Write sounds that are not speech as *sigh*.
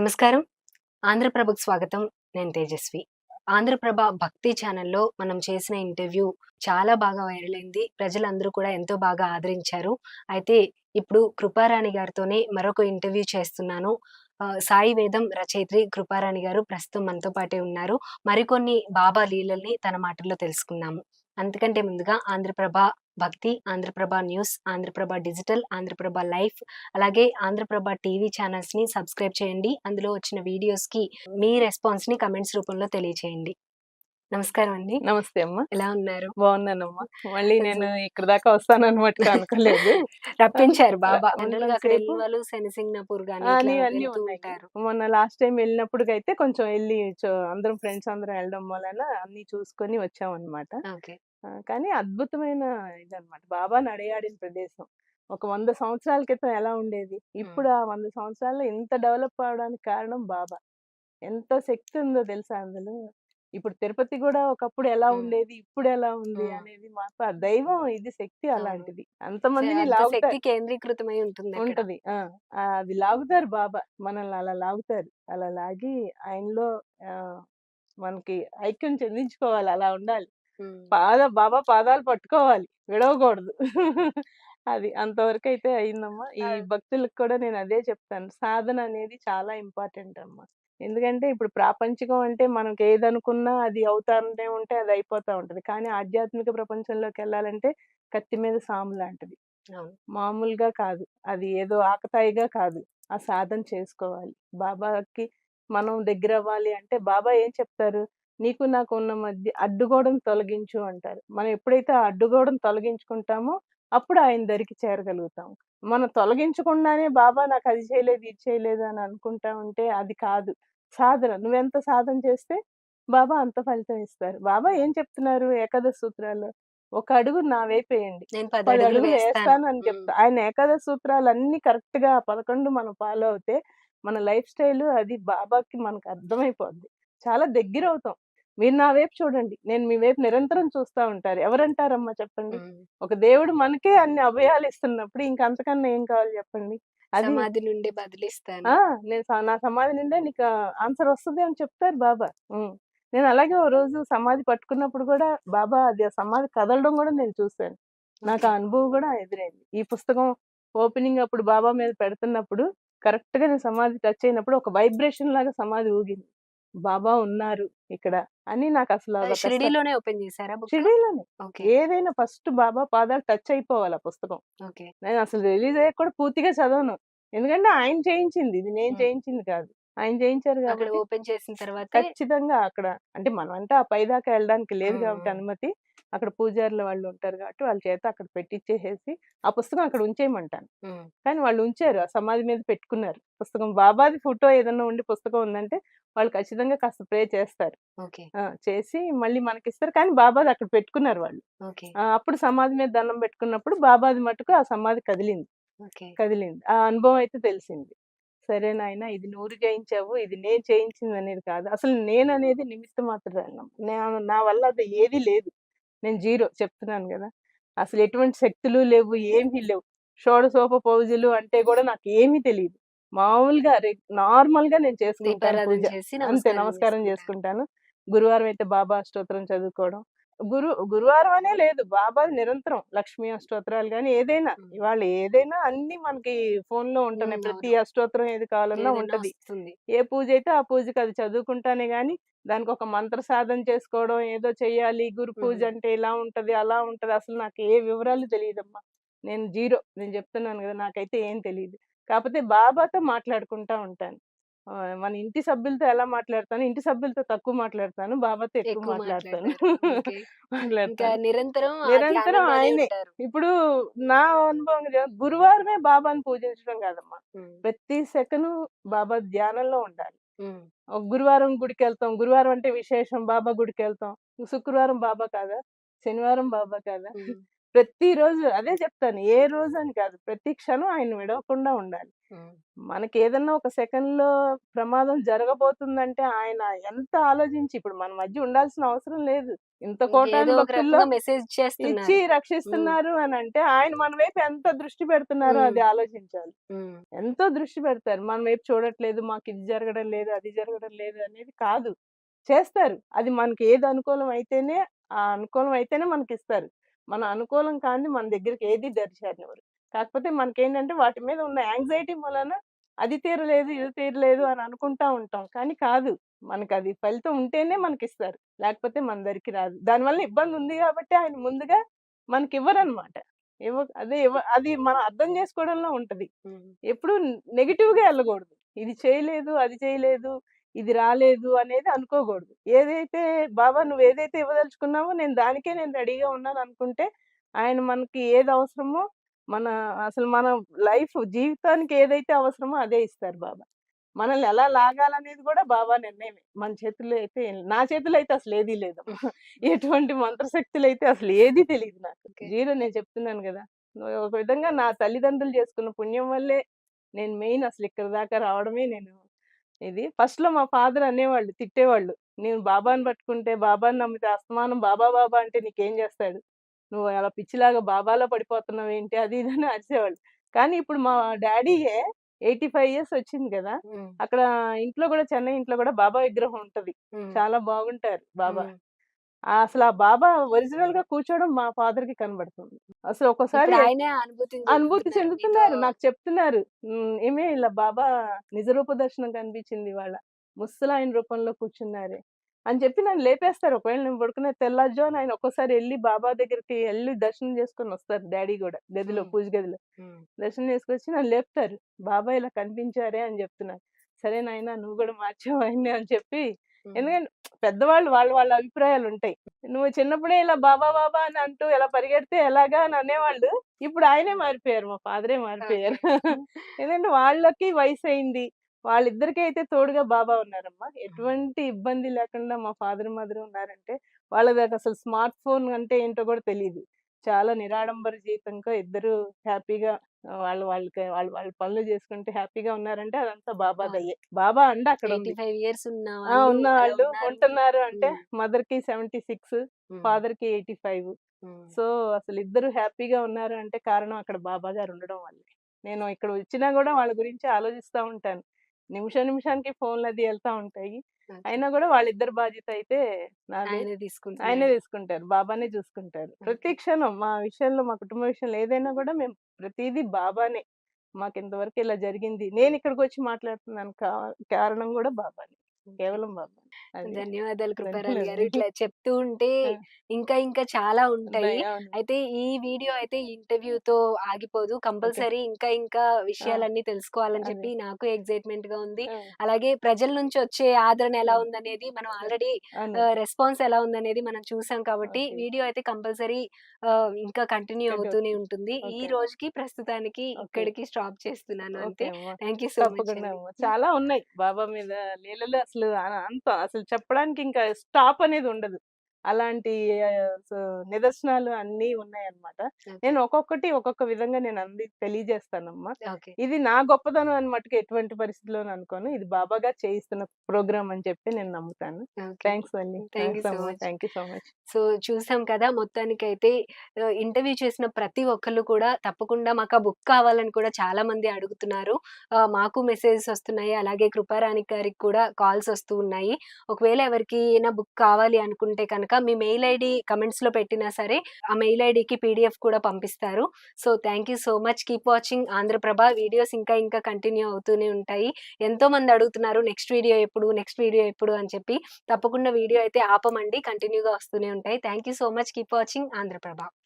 నమస్కారం. ఆంధ్రప్రభకు స్వాగతం. నేను తేజస్వి. ఆంధ్రప్రభ భక్తి ఛానల్లో మనం చేసిన ఇంటర్వ్యూ చాలా బాగా వైరల్ అయింది. ప్రజలందరూ కూడా ఎంతో బాగా ఆదరించారు. అయితే ఇప్పుడు కృపారాణి గారితోనే మరొక ఇంటర్వ్యూ చేస్తున్నాను. సాయి వేదం రచయిత్రి కృపారాణి గారు ప్రస్తుతం మనతో పాటే ఉన్నారు. మరికొన్ని బాబా లీలల్ని తన మాటల్లో తెలుసుకున్నాము అంతకంటే ముందుగా Andhraprabha Bhakti Andhraprabha news Andhraprabha digital Andhraprabha life. అలాగే ఆంధ్రప్రభ టీవీ ఛానల్స్ని సబ్స్క్రైబ్ చేయండి. అందులో వచ్చిన వీడియోస్కి మీ రెస్పాన్స్ని కమెంట్స్ రూపంలో తెలియచేయండి. నమస్కారం అండి. నమస్తే అమ్మా. ఎలా ఉన్నారు? బాగున్నానమ్మా. మళ్ళీ నేను ఇక్కడ దాకా వస్తాను అనమాట *laughs* అనుకోలేదు. రప్పించారు బాబా. వాళ్ళు శనిసింగ్నాపూర్ గానీ. ఉంటారు. మొన్న లాస్ట్ టైం వెళ్ళినప్పటికైతే కొంచెం వెళ్ళి అందరం ఫ్రెండ్స్ అందరం వెళ్ళడం వలన అన్ని చూసుకొని వచ్చాం అనమాట ఓకే. కానీ అద్భుతమైన ఇదన్నమాట. బాబా నడయాడిన ప్రదేశం. ఒక వంద సంవత్సరాల క్రితం ఎలా ఉండేది? ఇప్పుడు ఆ వంద సంవత్సరాల్లో ఇంత డెవలప్ అవడానికి కారణం బాబా. ఎంత శక్తి ఉందో తెలుసా అందులో? ఇప్పుడు తిరుపతి కూడా ఒకప్పుడు ఎలా. ఉండేది? ఇప్పుడు ఎలా ఉంది. అనేది మాకు ఆ దైవం ఇది శక్తి. అలాంటిది. అంతమందిని అంత లాగుతారు. కేంద్రీకృతమై ఉంటుంది. ఉంటది. అది లాగుతారు బాబా. మనల్ని అలా లాగుతారు. అలా లాగి ఆయనలో ఆ, మనకి ఐక్యం చెందించుకోవాలి. అలా ఉండాలి. పాద బాబా పాదాలు పట్టుకోవాలి. విడవకూడదు. అది అంతవరకు అయితే అయిందమ్మా. ఈ. భక్తులకు కూడా నేను అదే చెప్తాను. సాధన అనేది చాలా ఇంపార్టెంట్ అమ్మా. ఎందుకంటే ఇప్పుడు ప్రాపంచికం అంటే మనకి ఏదనుకున్నా అది అవుతానే ఉంటే అది అయిపోతా ఉంటది. కానీ ఆధ్యాత్మిక ప్రపంచంలోకి వెళ్ళాలంటే కత్తి మీద సాము లాంటిది. మామూలుగా కాదు. అది ఏదో ఆకతాయిగా కాదు. ఆ సాధన చేసుకోవాలి. బాబాకి మనం దగ్గర అవ్వాలి అంటే బాబా ఏం చెప్తారు? నీకు నాకు ఉన్న మధ్య అడ్డుగోడను తొలగించు అంటారు. మనం ఎప్పుడైతే ఆ అడ్డుగోడను తొలగించుకుంటామో అప్పుడు ఆయన దరికి చేరగలుగుతాం. మనం తొలగించకుండానే బాబా నాకు అది చేయలేదు ఇది చేయలేదు అని అనుకుంటా ఉంటే అది కాదు. సాధన. నువ్వెంత సాధన చేస్తే బాబా అంత ఫలితం ఇస్తారు. బాబా ఏం చెప్తున్నారు ఏకాదశ సూత్రాల్లో? ఒక అడుగు నా వైపు వేయండి. నేను పది అడుగులు వేస్తాను. అని. చెప్తా. ఆయన ఏకాదశ సూత్రాలు అన్ని కరెక్ట్గా పదకొండు మనం ఫాలో అవుతే మన లైఫ్ స్టైల్ అది బాబాకి మనకు అర్థమైపోద్ది. చాలా దగ్గర అవుతాం. మీరు నా వైపు చూడండి. నేను మీ వైపు నిరంతరం చూస్తా ఉంటారు. ఎవరంటారమ్మా చెప్పండి. ఒక దేవుడు మనకే అన్ని అభయాలు ఇస్తున్నప్పుడు ఇంక అంతకన్నా ఏం కావాలి చెప్పండి? అది సమాధి నుండి బదిలిస్తాను. నేను నా సమాధి నిండా నీకు ఆన్సర్ వస్తుంది అని చెప్తారు బాబా. నేను అలాగే ఓ రోజు సమాధి పట్టుకున్నప్పుడు కూడా బాబా అది ఆ సమాధి కదలడం కూడా నేను చూశాను. నాకు ఆ అనుభవం కూడా ఎదురైంది. ఈ పుస్తకం ఓపెనింగ్ అప్పుడు బాబా మీద పెడుతున్నప్పుడు కరెక్ట్గా నేను సమాధి టచ్ అయినప్పుడు ఒక వైబ్రేషన్ లాగా సమాధి ఊగింది. బాబా ఉన్నారు ఇక్కడ అని నాకు అసలు షిరిడీలోనే ఓపెన్ చేశారా షిరిడీలోనే. ఏదైనా ఫస్ట్ బాబా పాదాలు టచ్ అయిపోవాలి ఆ పుస్తకం. నేను అసలు రిలీజ్ అయ్యాక కూడా పూర్తిగా చదవను. ఎందుకంటే ఆయన చేయించింది. ఇది నేను. చేయించింది కాదు. ఆయన చేయించారు కాబట్టి ఓపెన్ చేసిన తర్వాత ఖచ్చితంగా అక్కడ అంటే మనం అంటే ఆ పై దాకా వెళ్ళడానికి లేదు కాబట్టి. అనుమతి. అక్కడ పూజారులు వాళ్ళు ఉంటారు కాబట్టి వాళ్ళ చేత అక్కడ పెట్టించేసేసి ఆ పుస్తకం అక్కడ ఉంచేయమంటాను. కానీ వాళ్ళు ఉంచారు. ఆ సమాధి మీద పెట్టుకున్నారు. పుస్తకం బాబాది ఫోటో ఏదన్నా ఉండి పుస్తకం ఉందంటే వాళ్ళు ఖచ్చితంగా కాస్త ప్రే చేస్తారు. చేసి మళ్ళీ మనకి ఇస్తారు కానీ బాబాది అక్కడ పెట్టుకున్నారు వాళ్ళు. అప్పుడు సమాధి మీద దండం పెట్టుకున్నప్పుడు బాబాది మటుకు ఆ సమాధి కదిలింది. కదిలింది. ఆ అనుభవం అయితే తెలిసింది. సరే నాయన ఇది నూరు చేయించావు ఇది నేను చేయించింది అనేది కాదు. అసలు నేను అనేది నిమిత్త మాత్రం నా వల్ల అది ఏది లేదు. నేను జీరో చెప్తున్నాను కదా! అసలు ఎటువంటి శక్తులు లేవు ఏమీ లేవు. షోడసోప పౌజులు అంటే కూడా నాకు ఏమీ తెలియదు మామూలుగా నార్మల్గా నేను చేసుకుంటాను అంతే నమస్కారం చేసుకుంటాను. గురువారం అయితే బాబా అష్టోత్తరం చదువుకోవడం. గురు గురువారం అనే లేదు. బాబా నిరంతరం లక్ష్మీ అష్టోత్తరాలు కానీ ఏదైనా. ఇవాళ ఏదైనా అన్ని మనకి ఫోన్లో ఉంటున్నాయి ప్రతి అవును. అష్టోత్తరం ఏది కావాలన్నా ఏదైనా ఉంటది. ఏ పూజ అయితే ఆ పూజకి అది చదువుకుంటానే గాని దానికి ఒక మంత్ర సాధన చేసుకోవడం ఏదో చెయ్యాలి. గురు పూజ. అంటే ఇలా ఉంటది అలా ఉంటది. అసలు నాకు ఏ వివరాలు తెలియదమ్మా. నేను జీరో. నేను చెప్తున్నాను కదా నాకైతే ఏం తెలియదు కాకపోతే బాబాతో మాట్లాడుకుంటా ఉంటాను. మన ఇంటి సభ్యులతో ఎలా మాట్లాడతాను? ఇంటి సభ్యులతో తక్కువ మాట్లాడతాను. బాబాతో ఎక్కువ మాట్లాడతాను. *laughs* నిరంతరం నిరంతరం ఆయనే. ఇప్పుడు నా అనుభవం గురువారమే బాబాని పూజించడం కాదమ్మా. ప్రతి సెకను బాబా ధ్యానంలో ఉండాలి. గురువారం గుడికి వెళ్తాం గురువారం అంటే విశేషం. బాబా గుడికి వెళ్తాం శుక్రవారం బాబా కాదా? శనివారం బాబా కాదా. ప్రతిరోజు అదే చెప్తాను. ఏ రోజు అని కాదు. ప్రతి క్షణం ఆయన విడవకుండా ఉండాలి. హ్మ్. మనకేదన్నా ఒక సెకన్‌లో ప్రమాదం జరగబోతుందంటే ఆయన ఎంత ఆలోచించి ఇప్పుడు మన మధ్య ఉండాల్సిన అవసరం లేదు. ఇంత కోటాను భక్తుల్లో మెసేజ్ ఇచ్చి. రక్షిస్తున్నారు అనంటే ఆయన మన వైపు ఎంత దృష్టి పెడుతున్నారో అది. ఆలోచించాలి. ఎంతో దృష్టి పెడతారు. మన వైపు చూడట్లేదు, మాకిది జరగడం లేదు, అది జరగడం లేదు అనేది కాదు. చేస్తారు. అది మనకి ఏది అనుకూలం అయితేనే ఆ అనుకూలం అయితేనే మనకిస్తారు. మన అనుకూలం కానిది మన దగ్గరికి ఏది దరిచేరనివ్వరు. కాకపోతే మనకేంటంటే వాటి మీద ఉన్న యాంగ్జైటీ మూలాన అది తీరలేదు, ఇది తీరలేదు అని అనుకుంటా ఉంటాం. కానీ కాదు. మనకది ఫలితం ఉంటేనే మనకిస్తారు. లేకపోతే మన దగ్గరికి రాదు. దానివల్ల ఇబ్బంది ఉంది గాబట్టే ఆయన ముందుగా మనకివ్వరనమాట. ఇవ్వ అదే ఇవ్వ అది మనం అర్థం చేసుకోవడంలో ఉంటది. ఎప్పుడు నెగెటివ్‌గా ఎళ్ళగూడదు. ఇది చేయలేదు, అది చేయలేదు, ఇది రాలేదు అనేది అనుకోకూడదు. ఏదైతే బాబా నువ్వేదైతే ఇవ్వదలుచుకున్నావో నేను దానికే నేను రెడీగా ఉన్నాననుకుంటే, ఆయన మనకి ఏది అవసరమో మన అసలు మన లైఫ్ జీవితానికి ఏదైతే అవసరమో అదే ఇస్తారు బాబా. మనల్ని ఎలా లాగాలనేది గూడా బాబా నిర్ణయమే. మన చేతుల్లో అయితే నా చేతిలో అయితే అసలేదీ లేదమ్మా. ఎటువంటి మంత్రశక్తులైతే అసలు ఏది తెలీదు నాకు. జీరో నేను చెప్తున్నాను గదా! ఒక విధంగా నా తల్లిదండ్రులు చేసుకున్న పుణ్యం వల్లే నేను మెయిన్ అసలు ఇక్కడి దాకా రావడమే నేను ఇది. ఫస్ట్‌లో మా ఫాదర్ అనేవాళ్ళు, తిట్టేవాళ్ళు. నేను బాబాని పట్టుకుంటే, బాబాని నమ్మితే అస్తమానం బాబా, బాబా అంటే నీకేం చేస్తాడు? నువ్వు అలా పిచ్చిలాగా బాబాలో పడిపోతున్నావేంటి? అది ఇది అని అరిసేవాళ్ళు. కానీ ఇప్పుడు మా డ్యాడీయే 85 ఇయర్స్ వచ్చింది! హ్మ్. అక్కడ ఇంట్లో గూడా చెన్నై ఇంట్లో గూడా బాబా విగ్రహం ఉంటది. చాలా బాగుంటారు బాబా. అసలు ఆ బాబా ఒరిజినల్‌గా కూర్చోవడం మా ఫాదర్‌కి కనబడుతుంది. అసలు ఒక్కోసారి అనుభూతి చెందుతున్నారు. నాకు చెప్తున్నారు. ఏమే ఇలా బాబా నిజ రూప దర్శనం కనిపించింది ఇవాళ. ముసలాయన రూపంలో కూర్చున్నారే అని చెప్పి నన్ను లేపేస్తారు. ఒకవేళ నేను పడుకునే తెల్లారుజామున ఆయన ఒక్కోసారి ఎళ్ళి బాబా దగ్గరికి ఎళ్ళి దర్శనం చేసుకొని వస్తారు డ్యాడీ గూడా గదిలో. పూజ గదిలో. దర్శనం చేసుకొచ్చి నన్ను లేపుతారు. బాబా ఇలా కనిపించారే అని చెప్తున్నారు. సరే నాయనా నువ్వు గూడా మార్చావు అని చెప్పి. ఎందుకంటే పెద్దవాళ్ళు వాళ్ళ వాళ్ళ అభిప్రాయాలుంటాయి. నువ్వు చిన్నప్పుడే ఇలా బాబా బాబా అని అంటూ ఇలా పరిగెడితే ఎలాగా అని అనేవాళ్ళు. ఇప్పుడు ఆయనే మారిపోయారు. మా ఫాదరే మారిపోయారు. *laughs* ఎందుకంటే వాళ్ళకి వయసయింది. వాళ్ళిద్దరికీ అయితే తోడుగా బాబా ఉన్నారమ్మా. ఎటువంటి ఇబ్బంది లేకుండా మా ఫాదర్, మదర్ ఉన్నారంటే వాళ్ళకి అసలు స్మార్ట్ ఫోన్ అంటే ఏంటో కూడా తెలీదు. చాలా నిరాడంబర జీవితంతో ఇద్దరు హ్యాపీగా వాళ్ళు వాళ్ళకి వాళ్ళు వాళ్ళ పనులు చేసుకుంటూ హ్యాపీగా ఉన్నారంటే అదంతా బాబా. దయ్యే. బాబా అండ అక్కడుంది. 85 ఇయర్స్ ఉన్న! వాళ్ళు. ఉంటున్నారు అంటే హ్మ్. మదర్‌కి 76 హ్మ్. ఫాదర్‌కి 85 హ్మ్. సో, అసలు ఇద్దరు హ్యాపీగా ఉన్నారు అంటే కారణం అక్కడ బాబా గారు ఉండడం వల్లే. నేను ఇక్కడ వచ్చినా గూడా వాళ్ళ గురించి ఆలోచిస్తా ఉంటాను. నిమిషం నిమిషానికి ఫోన్‌లది ఎళ్తా ఉంటాయి. అయినా గూడా వాళ్ళిద్దరి బాధ్యత అయితే. ఆయనే ఆయనే తీసుకుంటున్నారు. తీసుకుంటారు. బాబానే చూసుకుంటారు. ప్రతి. క్షణం మా విషయంలో మా కుటుంబ విషయంలో ఏదైనా గూడా మేము ప్రతీదీ బాబానే. మాకింతవరకు ఇలా జరిగింది. నేనిక్కడికొచ్చి మాట్లాడుతున్నాను కా కారణం గూడా బాబానే. కేవలం బాబానే. ధన్యవాదాలు కృపారాణి గారు. ఇట్లా చెప్తూ ఉంటే! ఇంకా ఇంకా చాలా ఉంటాయి. అయితే ఈ వీడియో అయితే ఇంటర్వ్యూతో ఆగిపోదు. ఓకే. కంపల్సరీ ఇంకా ఇంకా! విషయాలన్నీ తెలుసుకోవాలని. చెప్పి నాకు ఎక్సైట్‌మెంట్‌గా ఉంది. ఆ! అలాగే ప్రజల నుంచి వచ్చే ఆదరణ ఎలా. ఉందనేది మనం! ఆల్రెడీ రెస్పాన్స్ ఎలా ఉందనేది మనం చూసాం కాబట్టి. వీడియో అయితే కంపల్సరీ ఇంకా కంటిన్యూ అవుతూనే. ఉంటుంది. ఈ. రోజుకి ప్రస్తుతానికి. ఇక్కడికి స్టాప్ చేస్తున్నాను అంతే. Thank you so much. చాలా ఉన్నాయి. బాబా మీద లీలలు అసలు అంత అసలు చెప్పడానికి ఇంకా స్టాప్ అనేది ఉండదు. అలాంటి నిదర్శనాలు అన్నీ ఉన్నాయన్నమాట. నేను ఒక్కొక్కటి ఒక్కొక్క విధంగా నేను అంది తెలియజేస్తానమ్మా. ఇది నా గొప్పతనం అని ఎటువంటి పరిస్థితిలోను అనుకోను. ఇది బాబా గారు చేయిస్తున్న ప్రోగ్రామ్ అని చెప్పి నేను నమ్ముతాను. థాంక్స్ అండి. Thank you so. Much. So much. So చూసాం కదా! మొత్తానికైతే ఆహ్, ఇంటర్వ్యూ చేసిన ప్రతి ఒక్కళ్ళు కూడా తప్పకుండా మాకు ఆ బుక్ కావాలని కూడా చాలా మంది అడుగుతున్నారు. మాకు మెసేజెస్ వస్తున్నాయి. అలాగే కృపారాణి గారికి కూడా కాల్స్ వస్తూ ఉన్నాయి. ఒకవేళ ఎవరికైనా బుక్ కావాలి అనుకుంటే కనుక మీ మెయిల్ ఐడీ కమెంట్స్‌లో పెట్టినా సరే ఆ మెయిల్ ఐడికి పీడిఎఫ్ కూడా పంపిస్తారు. So thank you so much. Keep watching Andhraprabha. Videos ఇంకా ఇంకా కంటిన్యూ అవుతూనే ఉంటాయి. ఎంతోమంది అడుగుతున్నారు నెక్స్ట్ వీడియో ఎప్పుడు? నెక్స్ట్ వీడియో ఎప్పుడు? అని చెప్పి. తప్పకుండా వీడియో అయితే ఆపమండి. కంటిన్యూగా వస్తూనే ఉంటాయి. Thank you so much. Keep watching Andhraprabha.